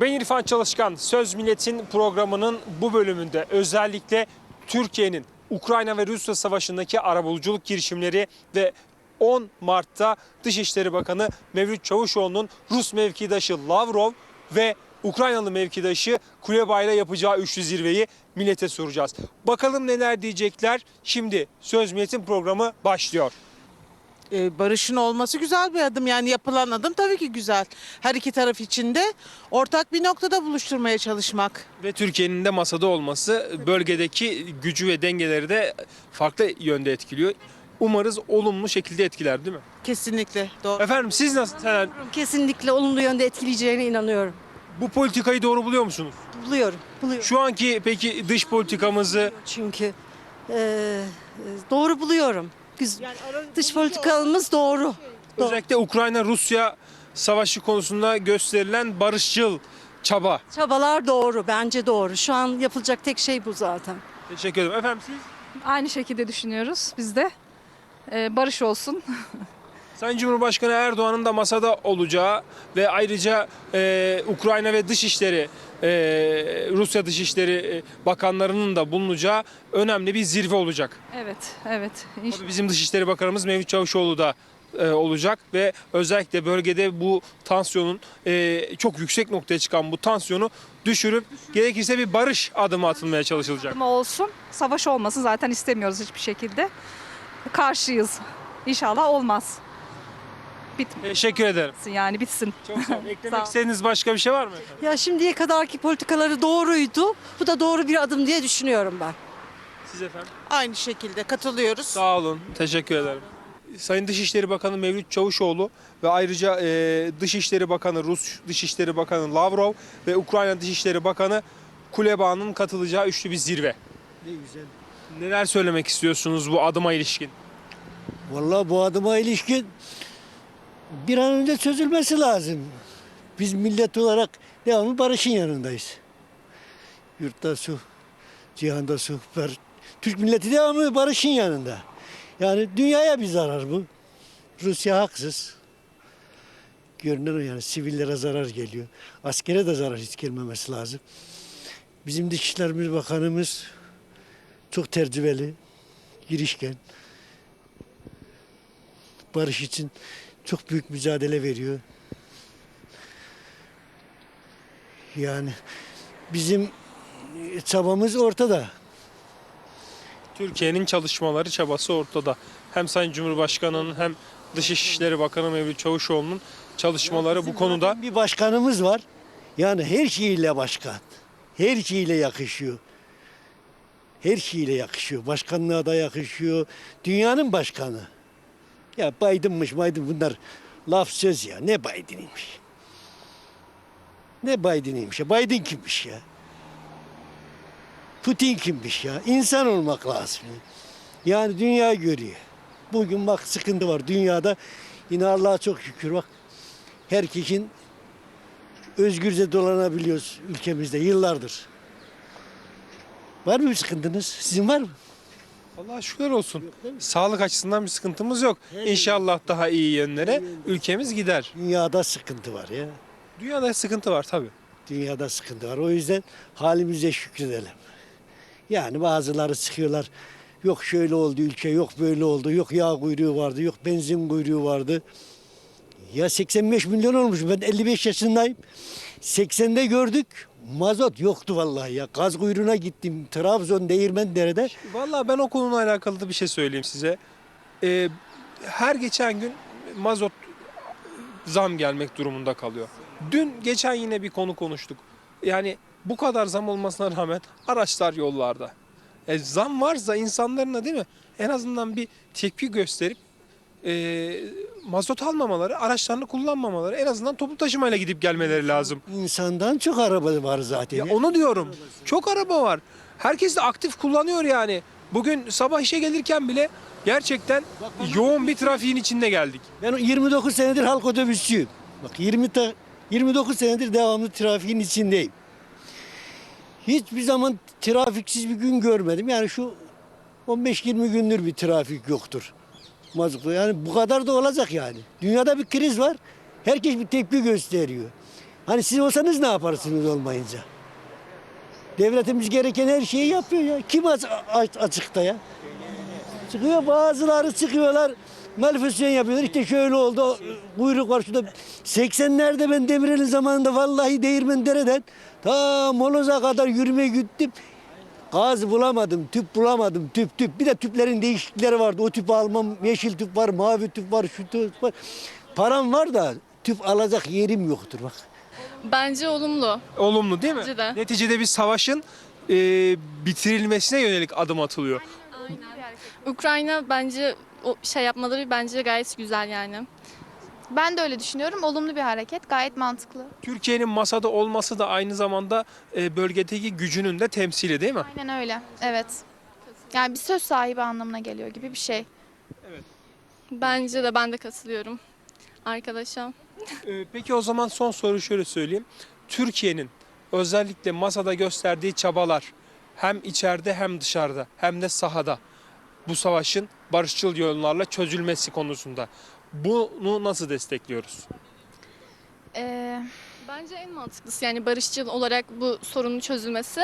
Ben İrfan Çalışkan, Söz Milletin programının bu bölümünde özellikle Türkiye'nin Ukrayna ve Rusya savaşındaki arabuluculuk girişimleri ve 10 Mart'ta Dışişleri Bakanı Mevlüt Çavuşoğlu'nun Rus mevkidaşı Lavrov ve Ukraynalı mevkidaşı Kuleba ile yapacağı üçlü zirveyi millete soracağız. Bakalım neler diyecekler. Şimdi Söz Milletin programı başlıyor. Ee, barışın olması güzel bir adım. Yani yapılan adım tabii ki güzel. Her iki taraf için de ortak bir noktada buluşturmaya çalışmak. Ve Türkiye'nin de masada olması bölgedeki gücü ve dengeleri de farklı yönde etkiliyor. Umarız olumlu şekilde etkiler değil mi? Kesinlikle doğru. Efendim siz nasıl Selen, Kesinlikle olumlu yönde etkileyeceğine inanıyorum. bu politikayı doğru buluyor musunuz? Buluyorum, buluyorum. Şu anki peki dış politikamızı Çünkü eee, doğru buluyorum. Güz- Dış politikamız doğru. Doğru. özellikle Ukrayna-Rusya savaşı konusunda gösterilen barışçıl çaba. Çabalar doğru, bence doğru. Şu an yapılacak tek şey bu zaten. Teşekkür ederim. Efendim siz? Aynı şekilde düşünüyoruz biz de. Ee, barış olsun. Sayın Cumhurbaşkanı Erdoğan'ın da masada olacağı ve ayrıca e, Ukrayna ve Dışişleri e, Rusya Dışişleri e, Bakanlarının da bulunacağı önemli bir zirve olacak. Evet, evet. Tabii bizim Dışişleri Bakanımız Mevlüt Çavuşoğlu da e, olacak ve özellikle bölgede bu tansiyonun e, çok yüksek noktaya çıkan bu tansiyonu düşürüp gerekirse bir barış adımı atılmaya çalışılacak. Ama olsun. Savaş olmasın zaten istemiyoruz hiçbir şekilde. Karşıyız. İnşallah olmaz. Bitmesin Teşekkür ederim. yani bitsin. Çok sağ olun. Sağ Eklemek ol. istediğiniz başka bir şey var mı? efendim? Ya şimdiye kadarki politikaları doğruydu. Bu da doğru bir adım diye düşünüyorum ben. Siz efendim? Aynı şekilde katılıyoruz. Sağ olun. Teşekkür ederim. Sayın Dışişleri Bakanı Mevlüt Çavuşoğlu ve ayrıca e, Dışişleri Bakanı Rus Dışişleri Bakanı Lavrov ve Ukrayna Dışişleri Bakanı Kuleba'nın katılacağı üçlü bir zirve. Ne güzel. Neler söylemek istiyorsunuz bu adıma ilişkin? Vallahi bu adıma ilişkin bir an önce çözülmesi lazım. Biz millet olarak devamlı barışın yanındayız. Yurtta su, cihanda su. Türk milleti devamlı barışın yanında. Yani dünyaya bir zarar bu. Rusya haksız. Görünen yani sivillere zarar geliyor. Askere de zarar hiç gelmemesi lazım. Bizim Dışişleri Bakanımız çok tecrübeli, girişken barış için çok büyük mücadele veriyor. Yani bizim çabamız ortada. Türkiye'nin çalışmaları çabası ortada. Hem Sayın Cumhurbaşkanı'nın hem Dışişleri Bakanı Mevlüt Çavuşoğlu'nun çalışmaları bu konuda bir başkanımız var. Yani her şeyiyle başkan. Her şeyiyle yakışıyor. Her şeyiyle yakışıyor. Başkanlığa da yakışıyor. Dünyanın başkanı. Ya Biden'mış Biden bunlar laf söz ya. Ne Biden'iymiş. Ne Biden'iymiş ya. Biden kimmiş ya. Putin kimmiş ya. İnsan olmak lazım. Yani dünya görüyor. Bugün bak sıkıntı var dünyada. Yine Allah'a çok şükür bak. Herkesin özgürce dolanabiliyoruz ülkemizde yıllardır. Var mı bir sıkıntınız? Sizin var mı? Allah şükür olsun. Sağlık açısından bir sıkıntımız yok. İnşallah daha iyi yönlere ülkemiz gider. Dünyada sıkıntı var ya. Dünyada sıkıntı var tabii. Dünyada sıkıntı var. O yüzden halimize şükredelim. Yani bazıları sıkıyorlar. Yok şöyle oldu ülke, yok böyle oldu, yok yağ kuyruğu vardı, yok benzin kuyruğu vardı. Ya 85 milyon olmuş. Ben 55 yaşındayım. 80'de gördük. Mazot yoktu vallahi ya. Gaz kuyruğuna gittim. Trabzon, Değirmendere'de. Vallahi ben o konuyla alakalı da bir şey söyleyeyim size. Ee, her geçen gün mazot zam gelmek durumunda kalıyor. Dün geçen yine bir konu konuştuk. Yani bu kadar zam olmasına rağmen araçlar yollarda. E, zam varsa insanların değil mi? En azından bir tepki gösterip e, mazot almamaları, araçlarını kullanmamaları, en azından toplu taşımayla gidip gelmeleri lazım. İnsandan çok araba var zaten. Ya onu diyorum. Çok araba var. Herkes de aktif kullanıyor yani. Bugün sabah işe gelirken bile gerçekten yoğun bir trafiğin içinde geldik. Ben 29 senedir halk otobüsçüyüm. Bak 20 ta, 29 senedir devamlı trafiğin içindeyim. Hiçbir zaman trafiksiz bir gün görmedim. Yani şu 15-20 gündür bir trafik yoktur. Mazlukta. Yani bu kadar da olacak yani. Dünyada bir kriz var. Herkes bir tepki gösteriyor. Hani siz olsanız ne yaparsınız olmayınca? Devletimiz gereken her şeyi yapıyor ya. Kim aç, aç- açıkta ya? Çıkıyor bazıları çıkıyorlar. Manifestasyon yapıyorlar. İşte şöyle oldu. Kuyruk var şurada. 80'lerde ben Demirel'in zamanında vallahi Değirmendere'den ta Moloz'a kadar yürümeye gittim. Gaz bulamadım, tüp bulamadım, tüp tüp. Bir de tüplerin değişiklikleri vardı. O tüpü almam, yeşil tüp var, mavi tüp var, şu tüp var. Param var da tüp alacak yerim yoktur bak. Bence olumlu. Olumlu değil mi? Bence de. Neticede bir savaşın e, bitirilmesine yönelik adım atılıyor. Ukrayna bence o şey yapmaları bence gayet güzel yani. Ben de öyle düşünüyorum. Olumlu bir hareket. Gayet mantıklı. Türkiye'nin masada olması da aynı zamanda e, bölgedeki gücünün de temsili değil mi? Aynen öyle. Evet. Yani bir söz sahibi anlamına geliyor gibi bir şey. Bence de ben de katılıyorum arkadaşa. Ee, Peki o zaman son soru şöyle söyleyeyim. Türkiye'nin özellikle masada gösterdiği çabalar hem içeride hem dışarıda hem de sahada bu savaşın barışçıl yollarla çözülmesi konusunda bunu nasıl destekliyoruz? Ee, Bence en mantıklısı yani barışçıl olarak bu sorunun çözülmesi.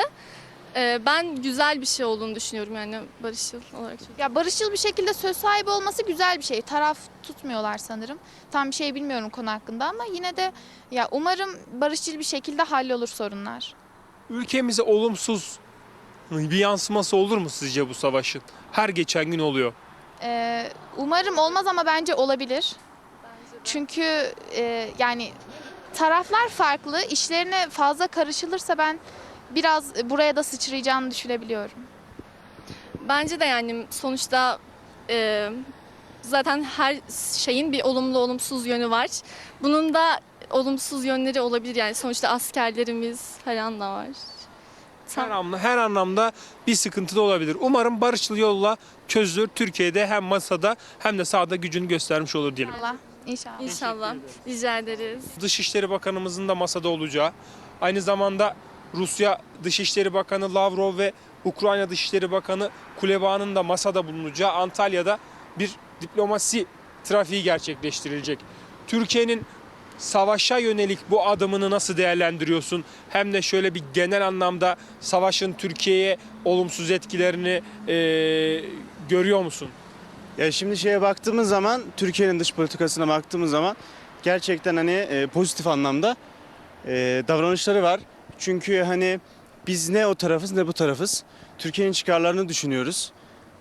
Ee, ben güzel bir şey olduğunu düşünüyorum yani barışçıl olarak. ya barışçıl bir şekilde söz sahibi olması güzel bir şey. Taraf tutmuyorlar sanırım. Tam bir şey bilmiyorum konu hakkında ama yine de ya umarım barışçıl bir şekilde hallolur sorunlar. Ülkemize olumsuz bir yansıması olur mu sizce bu savaşın? Her geçen gün oluyor. Ee, umarım olmaz ama bence olabilir. Çünkü e, yani taraflar farklı. İşlerine fazla karışılırsa ben biraz buraya da sıçrayacağını düşünebiliyorum. Bence de yani sonuçta e, zaten her şeyin bir olumlu olumsuz yönü var. Bunun da olumsuz yönleri olabilir yani sonuçta askerlerimiz falan da var. Her anlamda, her anlamda bir sıkıntı da olabilir. Umarım barışçıl yolla çözülür. Türkiye'de hem masada hem de sahada gücünü göstermiş olur diyelim. Allah inşallah. İnşallah. Rica ederiz. Dışişleri Bakanımızın da masada olacağı, aynı zamanda Rusya Dışişleri Bakanı Lavrov ve Ukrayna Dışişleri Bakanı Kuleba'nın da masada bulunacağı Antalya'da bir diplomasi trafiği gerçekleştirilecek. Türkiye'nin savaşa yönelik bu adımını nasıl değerlendiriyorsun? Hem de şöyle bir genel anlamda savaşın Türkiye'ye olumsuz etkilerini eee, görüyor musun? Ya şimdi şeye baktığımız zaman Türkiye'nin dış politikasına baktığımız zaman gerçekten hani e, pozitif anlamda e, davranışları var. Çünkü hani biz ne o tarafız ne bu tarafız. Türkiye'nin çıkarlarını düşünüyoruz.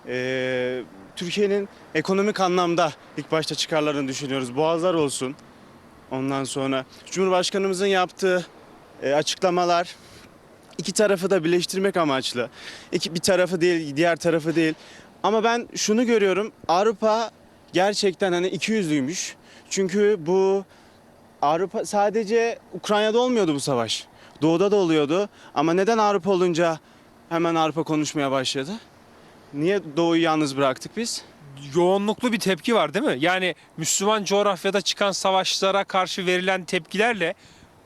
E, Türkiye'nin ekonomik anlamda ilk başta çıkarlarını düşünüyoruz. Boğazlar olsun. Ondan sonra Cumhurbaşkanımızın yaptığı e, açıklamalar iki tarafı da birleştirmek amaçlı. İki, bir tarafı değil, diğer tarafı değil. Ama ben şunu görüyorum. Avrupa gerçekten hani iki yüzlüymüş. Çünkü bu Avrupa sadece Ukrayna'da olmuyordu bu savaş. Doğuda da oluyordu. Ama neden Avrupa olunca hemen Avrupa konuşmaya başladı? Niye Doğu'yu yalnız bıraktık biz? Yoğunluklu bir tepki var değil mi? Yani Müslüman coğrafyada çıkan savaşlara karşı verilen tepkilerle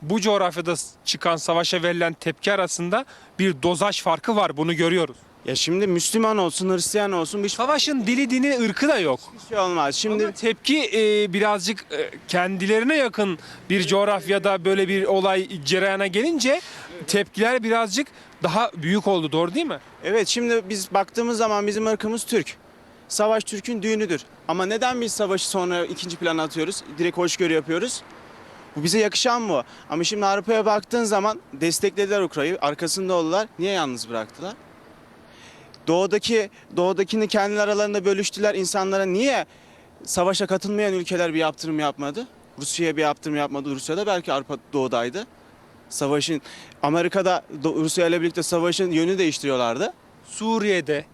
bu coğrafyada çıkan savaşa verilen tepki arasında bir dozaj farkı var. Bunu görüyoruz. Ya şimdi Müslüman olsun, Hristiyan olsun bir Savaşın dili, dini, ırkı da yok. şey olmaz. Şimdi Şimdi tepki e, birazcık e, kendilerine yakın bir coğrafyada böyle bir olay cereyana gelince tepkiler birazcık daha büyük oldu. Doğru değil mi? Evet şimdi biz baktığımız zaman bizim ırkımız Türk. Savaş Türk'ün düğünüdür. Ama neden biz savaşı sonra ikinci plana atıyoruz? Direkt hoşgörü yapıyoruz. Bu bize yakışan mı? Ama şimdi Avrupa'ya baktığın zaman desteklediler Ukrayna'yı. Arkasında oldular. Niye yalnız bıraktılar? Doğudaki doğudakini kendi aralarında bölüştüler insanlara. Niye savaşa katılmayan ülkeler bir yaptırım yapmadı? Rusya'ya bir yaptırım yapmadı. Rusya'da belki Avrupa doğudaydı. Savaşın Amerika'da Rusya ile birlikte savaşın yönü değiştiriyorlardı. Suriye'de,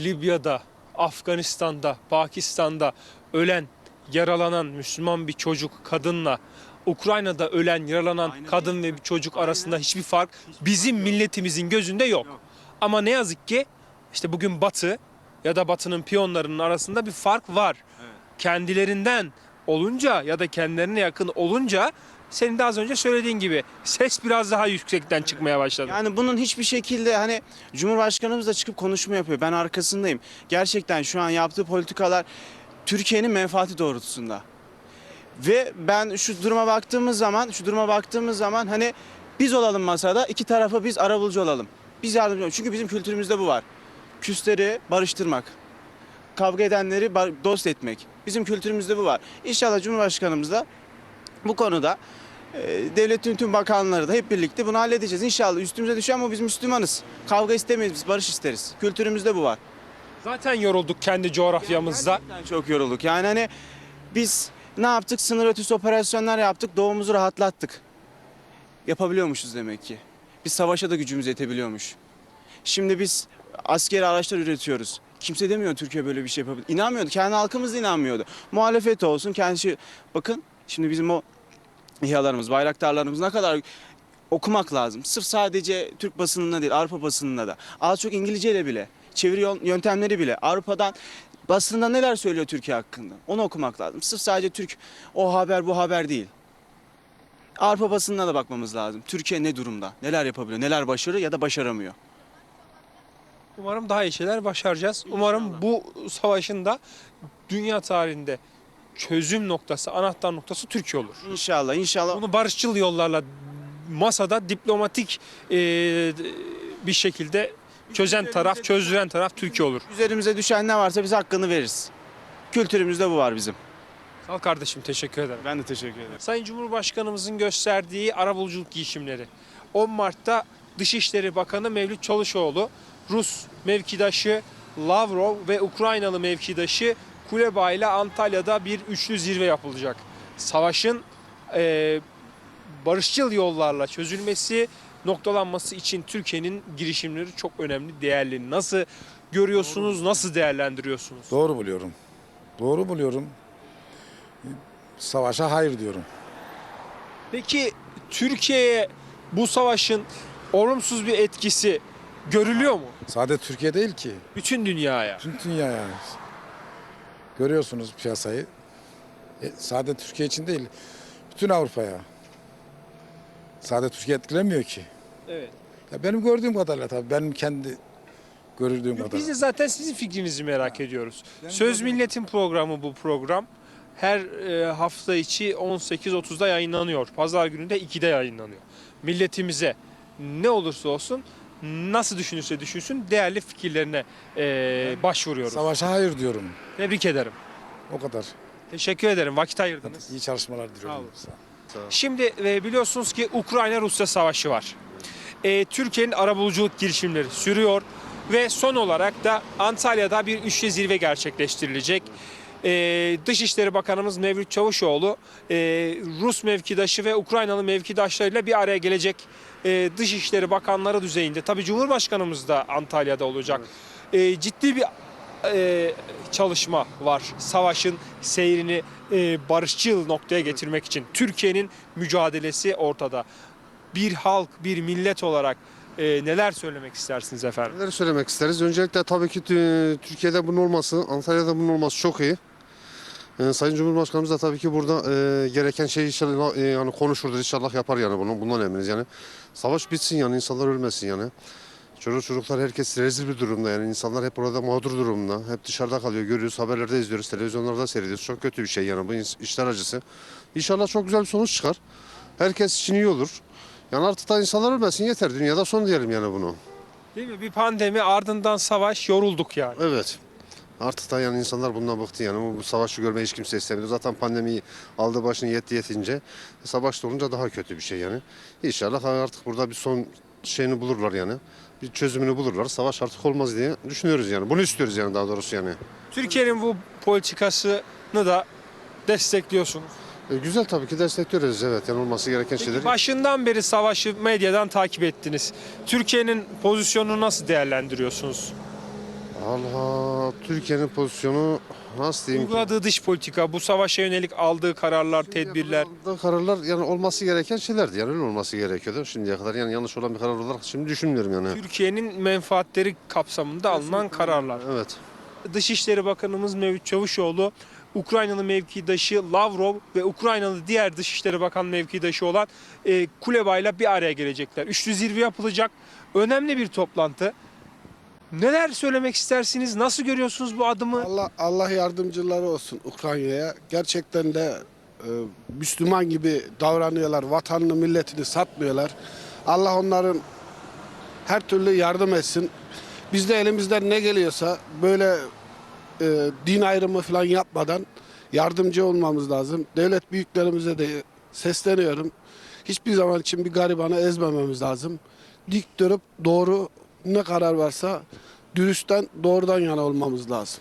Libya'da, Afganistan'da, Pakistan'da ölen, yaralanan Müslüman bir çocuk kadınla Ukrayna'da ölen, yaralanan Aynı kadın ve bir çocuk arasında hiçbir fark bizim milletimizin gözünde yok. Ama ne yazık ki işte bugün Batı ya da Batı'nın piyonlarının arasında bir fark var. Kendilerinden olunca ya da kendilerine yakın olunca senin de az önce söylediğin gibi ses biraz daha yüksekten çıkmaya başladı. Yani bunun hiçbir şekilde hani Cumhurbaşkanımız da çıkıp konuşma yapıyor. Ben arkasındayım. Gerçekten şu an yaptığı politikalar Türkiye'nin menfaati doğrultusunda. Ve ben şu duruma baktığımız zaman, şu duruma baktığımız zaman hani biz olalım masada, iki tarafa biz arabulucu olalım. Biz yardımcı olalım. Çünkü bizim kültürümüzde bu var. Küsleri barıştırmak. Kavga edenleri dost etmek. Bizim kültürümüzde bu var. İnşallah Cumhurbaşkanımız da bu konuda e, devletin tüm bakanları da hep birlikte bunu halledeceğiz. İnşallah üstümüze düşen ama biz Müslümanız. Kavga istemeyiz biz barış isteriz. Kültürümüzde bu var. Zaten yorulduk kendi coğrafyamızda. Gerçekten çok yorulduk. Yani hani biz ne yaptık? Sınır ötesi operasyonlar yaptık. Doğumuzu rahatlattık. Yapabiliyormuşuz demek ki. Biz savaşa da gücümüz yetebiliyormuş. Şimdi biz askeri araçlar üretiyoruz. Kimse demiyor Türkiye böyle bir şey yapabilir. İnanmıyordu. Kendi halkımız da inanmıyordu. Muhalefet olsun, kendi şey... Bakın şimdi bizim o İHA'larımız, bayraktarlarımız ne kadar okumak lazım. Sırf sadece Türk basınında değil, Avrupa basınında da. Az çok İngilizceyle bile, çeviri yöntemleri bile. Avrupa'dan basında neler söylüyor Türkiye hakkında? Onu okumak lazım. Sırf sadece Türk o haber bu haber değil. Avrupa basınına da bakmamız lazım. Türkiye ne durumda? Neler yapabiliyor? Neler başarıyor ya da başaramıyor? Umarım daha iyi şeyler başaracağız. Umarım bu savaşın da dünya tarihinde çözüm noktası, anahtar noktası Türkiye olur. İnşallah, inşallah. Bunu barışçıl yollarla masada diplomatik e, bir şekilde çözen taraf, çözdüren taraf Türkiye olur. Üzerimize düşen ne varsa biz hakkını veririz. Kültürümüzde bu var bizim. Sağ ol kardeşim teşekkür ederim. Ben de teşekkür ederim. Sayın Cumhurbaşkanımızın gösterdiği arabuluculuk girişimleri. 10 Mart'ta Dışişleri Bakanı Mevlüt Çavuşoğlu, Rus mevkidaşı Lavrov ve Ukraynalı mevkidaşı Kuleba ile Antalya'da bir üçlü zirve yapılacak. Savaşın eee, barışçıl yollarla çözülmesi, noktalanması için Türkiye'nin girişimleri çok önemli, değerli. Nasıl görüyorsunuz, nasıl değerlendiriyorsunuz? Doğru buluyorum. Doğru buluyorum. Savaşa hayır diyorum. Peki Türkiye'ye bu savaşın olumsuz bir etkisi görülüyor mu? Sadece Türkiye değil ki. Bütün dünyaya. Tüm dünya yani. Görüyorsunuz piyasayı. E, sadece Türkiye için değil. Bütün Avrupa'ya. Sadece Türkiye etkilemiyor ki. Evet. Ya benim gördüğüm kadarıyla tabii. Benim kendi gördüğüm Biz kadarıyla. de zaten sizin fikrinizi merak ediyoruz. Söz Milletin programı bu program. Her e, hafta içi 18.30'da yayınlanıyor. Pazar günü de 2'de yayınlanıyor. Milletimize ne olursa olsun nasıl düşünürse düşünsün değerli fikirlerine e, başvuruyoruz. Savaşa hayır diyorum. Tebrik ederim. O kadar. Teşekkür ederim. Vakit ayırdınız. İyi çalışmalar diliyorum. Sağ olun. Sağ olun. Şimdi e, biliyorsunuz ki Ukrayna-Rusya savaşı var. E, Türkiye'nin arabuluculuk girişimleri sürüyor ve son olarak da Antalya'da bir üçlü zirve gerçekleştirilecek. E, Dışişleri Bakanımız Mevlüt Çavuşoğlu e, Rus mevkidaşı ve Ukraynalı mevkidaşlarıyla bir araya gelecek e, Dışişleri Bakanları düzeyinde. Tabii Cumhurbaşkanımız da Antalya'da olacak. E, ciddi bir e, çalışma var. Savaşın seyrini e, barışçıl noktaya getirmek için. Türkiye'nin mücadelesi ortada. Bir halk, bir millet olarak e, neler söylemek istersiniz efendim? Neler söylemek isteriz? Öncelikle tabii ki tü- Türkiye'de bunun olması, Antalya'da bunun olması çok iyi. Ee, Sayın Cumhurbaşkanımız da tabii ki burada e, gereken şeyi inşallah e, yani konuşurdur, inşallah yapar yani bunu. Bundan eminiz yani. Savaş bitsin yani, insanlar ölmesin yani. Çocuk çocuklar herkes rezil bir durumda yani. insanlar hep orada mağdur durumda. Hep dışarıda kalıyor. Görüyoruz, haberlerde izliyoruz, televizyonlarda seyrediyoruz. Çok kötü bir şey yani bu işler acısı. İnşallah çok güzel bir sonuç çıkar. Herkes için iyi olur. Yani artık da insanlar ölmesin yeter. Dünyada son diyelim yani bunu. Değil mi? Bir pandemi ardından savaş yorulduk yani. Evet. Artık da yani insanlar bundan bıktı yani. Bu, savaşı görmeyi hiç kimse istemiyor. Zaten pandemiyi aldı başını yetti yetince. Savaş da olunca daha kötü bir şey yani. İnşallah artık burada bir son şeyini bulurlar yani. Bir çözümünü bulurlar. Savaş artık olmaz diye düşünüyoruz yani. Bunu istiyoruz yani daha doğrusu yani. Türkiye'nin bu politikasını da destekliyorsunuz. E, güzel tabii ki destekliyoruz evet. Yani olması gereken şeyleri. Peki başından beri savaşı medyadan takip ettiniz. Türkiye'nin pozisyonunu nasıl değerlendiriyorsunuz? Allah Türkiye'nin pozisyonu nasıl diyeyim ki? Uyguladığı dış politika, bu savaşa yönelik aldığı kararlar, tedbirler. Aldığı kararlar yani olması gereken şeylerdi. Yani öyle olması gerekiyordu şimdiye kadar. Yani yanlış olan bir karar olarak şimdi düşünmüyorum yani. Türkiye'nin menfaatleri kapsamında alınan kararlar. Evet. Dışişleri Bakanımız Mevlüt Çavuşoğlu, Ukraynalı mevkidaşı Lavrov ve Ukraynalı diğer Dışişleri Bakan mevkidaşı olan e, Kuleba bir araya gelecekler. Üçlü zirve yapılacak. Önemli bir toplantı. Neler söylemek istersiniz? Nasıl görüyorsunuz bu adımı? Allah Allah yardımcıları olsun Ukrayna'ya. Gerçekten de e, Müslüman gibi davranıyorlar. Vatanını, milletini satmıyorlar. Allah onların her türlü yardım etsin. Biz de elimizden ne geliyorsa böyle e, din ayrımı falan yapmadan yardımcı olmamız lazım. Devlet büyüklerimize de sesleniyorum. Hiçbir zaman için bir garibanı ezmememiz lazım. Dik durup doğru ne karar varsa dürüstten doğrudan yana olmamız lazım.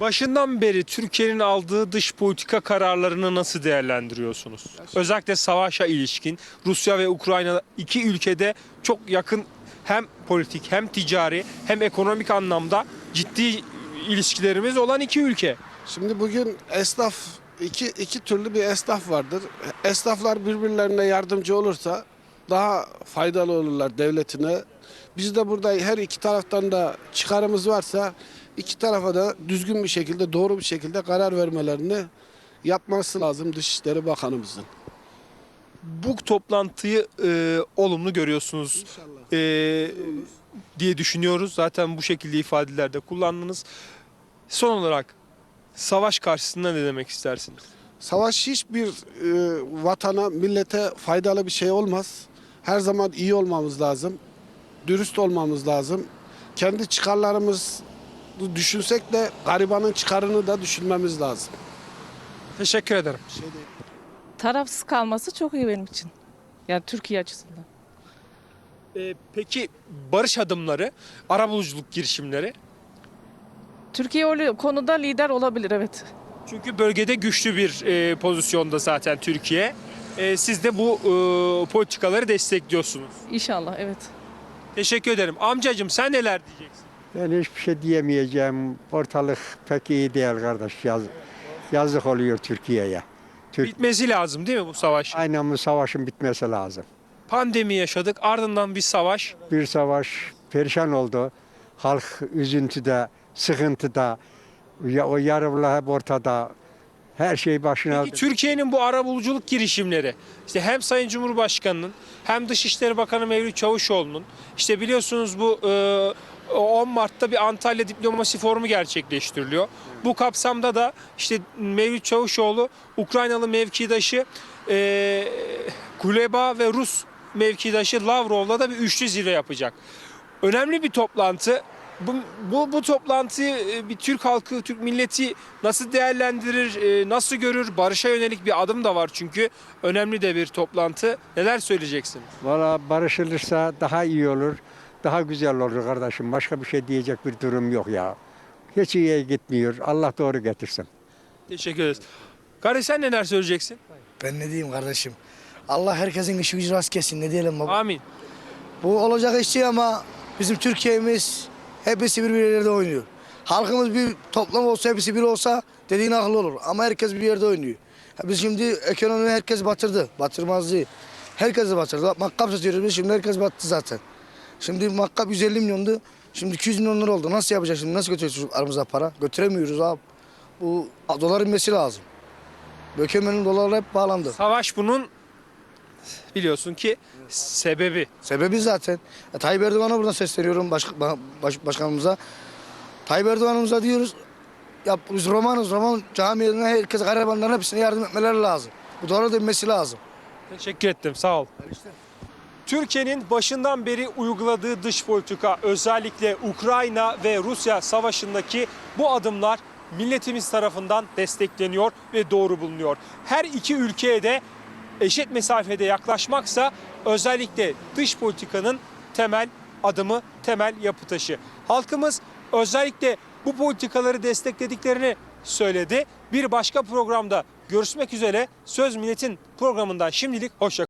Başından beri Türkiye'nin aldığı dış politika kararlarını nasıl değerlendiriyorsunuz? Özellikle savaşa ilişkin Rusya ve Ukrayna iki ülkede çok yakın hem politik hem ticari hem ekonomik anlamda ciddi ilişkilerimiz olan iki ülke. Şimdi bugün esnaf iki, iki türlü bir esnaf vardır. Esnaflar birbirlerine yardımcı olursa daha faydalı olurlar devletine. Biz de burada her iki taraftan da çıkarımız varsa iki tarafa da düzgün bir şekilde doğru bir şekilde karar vermelerini yapması lazım Dışişleri Bakanımızın. Bu toplantıyı e, olumlu görüyorsunuz e, diye düşünüyoruz. Zaten bu şekilde ifadelerde kullandınız. Son olarak savaş karşısında ne demek istersiniz? Savaş hiçbir e, vatana, millete faydalı bir şey olmaz. Her zaman iyi olmamız lazım. Dürüst olmamız lazım. Kendi çıkarlarımızı düşünsek de garibanın çıkarını da düşünmemiz lazım. Teşekkür ederim. Tarafsız kalması çok iyi benim için. Yani Türkiye açısından. E, peki barış adımları, arabuluculuk girişimleri? Türkiye o konuda lider olabilir evet. Çünkü bölgede güçlü bir e, pozisyonda zaten Türkiye. E, siz de bu e, politikaları destekliyorsunuz. İnşallah evet. Teşekkür ederim. Amcacığım sen neler diyeceksin? Ben hiçbir şey diyemeyeceğim. Ortalık pek iyi değil kardeş. Yaz, yazık oluyor Türkiye'ye. Türk, Bitmesi lazım değil mi bu savaş? aynen bu savaşın bitmesi lazım. Pandemi yaşadık ardından bir savaş. Bir savaş perişan oldu. Halk üzüntüde, sıkıntıda. Ya, o yarımlar hep ortada. Her şey başına... Peki Türkiye'nin bu arabuluculuk girişimleri işte hem Sayın Cumhurbaşkanı'nın hem Dışişleri Bakanı Mevlüt Çavuşoğlu'nun işte biliyorsunuz bu e, 10 Mart'ta bir Antalya Diplomasi Forumu gerçekleştiriliyor. Bu kapsamda da işte Mevlüt Çavuşoğlu Ukraynalı mevkidaşı e, Kuleba ve Rus mevkidaşı Lavrov'la da bir üçlü zirve yapacak. Önemli bir toplantı. Bu, bu, bu toplantıyı e, bir Türk halkı, Türk milleti nasıl değerlendirir, e, nasıl görür? Barışa yönelik bir adım da var çünkü. Önemli de bir toplantı. Neler söyleyeceksiniz? Valla barışılırsa daha iyi olur. Daha güzel olur kardeşim. Başka bir şey diyecek bir durum yok ya. Hiç iyiye gitmiyor. Allah doğru getirsin. Teşekkür ederiz. Kardeş sen neler söyleyeceksin? Ben ne diyeyim kardeşim? Allah herkesin işi gücü rast kesin. Ne diyelim baba? Amin. Bu olacak iş değil ama bizim Türkiye'miz hepsi birbirleriyle oynuyor. Halkımız bir toplam olsa hepsi bir olsa dediğin akıllı olur. Ama herkes bir yerde oynuyor. Ha Biz şimdi ekonomiyi herkes batırdı. Batırmaz değil. Herkesi batırdı. Makkap satıyoruz biz şimdi herkes battı zaten. Şimdi makkap 150 milyondu. Şimdi 200 milyon lira oldu. Nasıl yapacağız şimdi? Nasıl götüreceğiz aramıza para? Götüremiyoruz abi. Bu dolar inmesi lazım. Dökemenin dolarla hep bağlandı. Savaş bunun biliyorsun ki sebebi. Sebebi zaten. E, Tayyip Erdoğan'a buradan sesleniyorum baş, baş- başkanımıza. Tayyip Erdoğan'ımıza diyoruz. Ya biz Romanız, Roman camilerine herkes garibanların hepsine yardım etmeleri lazım. Bu dolara dönmesi lazım. Teşekkür ettim. Sağ ol. Türkiye'nin başından beri uyguladığı dış politika özellikle Ukrayna ve Rusya savaşındaki bu adımlar milletimiz tarafından destekleniyor ve doğru bulunuyor. Her iki ülkeye de eşit mesafede yaklaşmaksa özellikle dış politikanın temel adımı, temel yapı taşı. Halkımız özellikle bu politikaları desteklediklerini söyledi. Bir başka programda görüşmek üzere Söz Milletin programından şimdilik hoşça